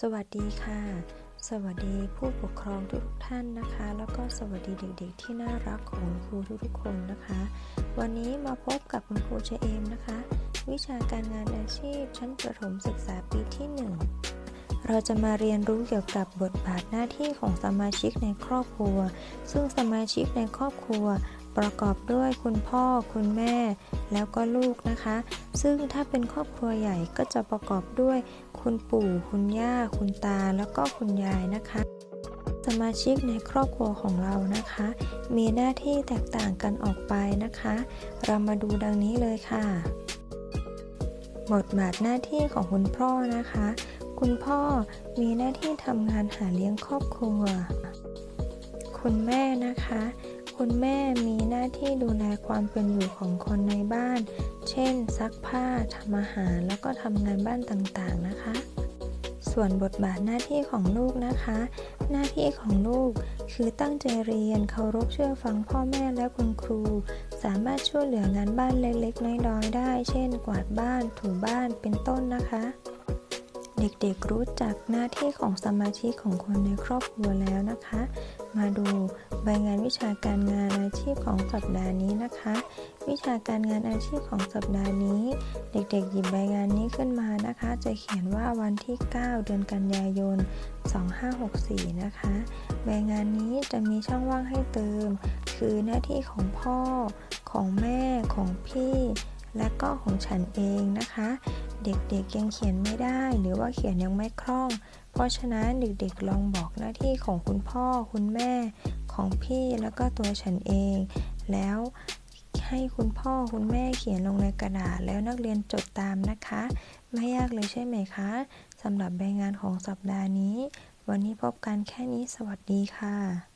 สวัสดีค่ะ สวัสดีผู้ปกครองทุกท่านนะคะ แล้วก็สวัสดีเด็กๆ ที่น่ารักของคุณครูทุกๆคนนะคะ วันนี้มาพบกับคุณครูเจเอมนะคะ วิชาการงานอาชีพชั้นประถมศึกษาปีที่ 1 เราจะมาเรียนรู้เกี่ยวกับบทบาทหน้าที่ของสมาชิกในครอบครัว ซึ่งสมาชิกในครอบครัว ประกอบด้วยคุณพ่อคุณแม่ แล้วก็ลูกนะคะ ซึ่งถ้าเป็นครอบครัวใหญ่ก็จะประกอบด้วยคุณปู่ คุณย่า คุณตา แล้วก็คุณยายนะคะ สมาชิกในครอบครัวของเรานะคะ มีหน้าที่แตกต่างกันออกไปนะคะ เรามาดูดังนี้เลยค่ะบทบาทหน้าที่ของคุณพ่อนะคะ คุณพ่อมีหน้าที่ทำงานหาเลี้ยงครอบครัว คุณแม่นะคะ คุณแม่มีหน้าที่ดูแลความเป็นอยู่ของคนในบ้าน เช่น ซักผ้าทำอาหาร แล้วก็ทำงานบ้านต่างๆนะคะ ส่วนบทบาทหน้าที่ของลูกนะคะ หน้าที่ของลูกคือตั้งใจเรียน เคารพเชื่อฟังพ่อแม่และคุณครู สามารถช่วยเหลืองานบ้านเล็กๆ น้อยๆ ได้ เช่น กวาดบ้าน ถูบ้าน เป็นต้นนะคะ เด็กๆรู้จักหน้าที่ของสมาชิกของคนในครอบครัวแล้วนะคะ มาดูใบงานวิชาการงานอาชีพของสัปดาห์นี้นะคะ วิชาการงานอาชีพของสัปดาห์นี้ เด็กๆหยิบใบงานนี้ขึ้นมานะคะ จะเขียนว่าวันที่ 9 เดือนกันยายน 2564 นะคะ ใบงานนี้จะมีช่องว่างให้เติม คือหน้าที่ของพ่อ ของแม่ ของพี่ และก็ของฉันเองนะคะ เด็กๆยังเขียนไม่ได้ หรือว่าเขียนยังไม่คล่อง เพราะฉะนั้นเด็กๆลองบอกหน้าที่ของคุณพ่อคุณแม่ของพี่แล้วก็ตัวฉันเอง แล้วให้คุณพ่อคุณแม่เขียนลงในกระดาษแล้วนักเรียนจดตามนะคะ ไม่ยากเลยใช่ไหมคะสำหรับใบงานของสัปดาห์นี้ วันนี้พบกันแค่นี้สวัสดีค่ะ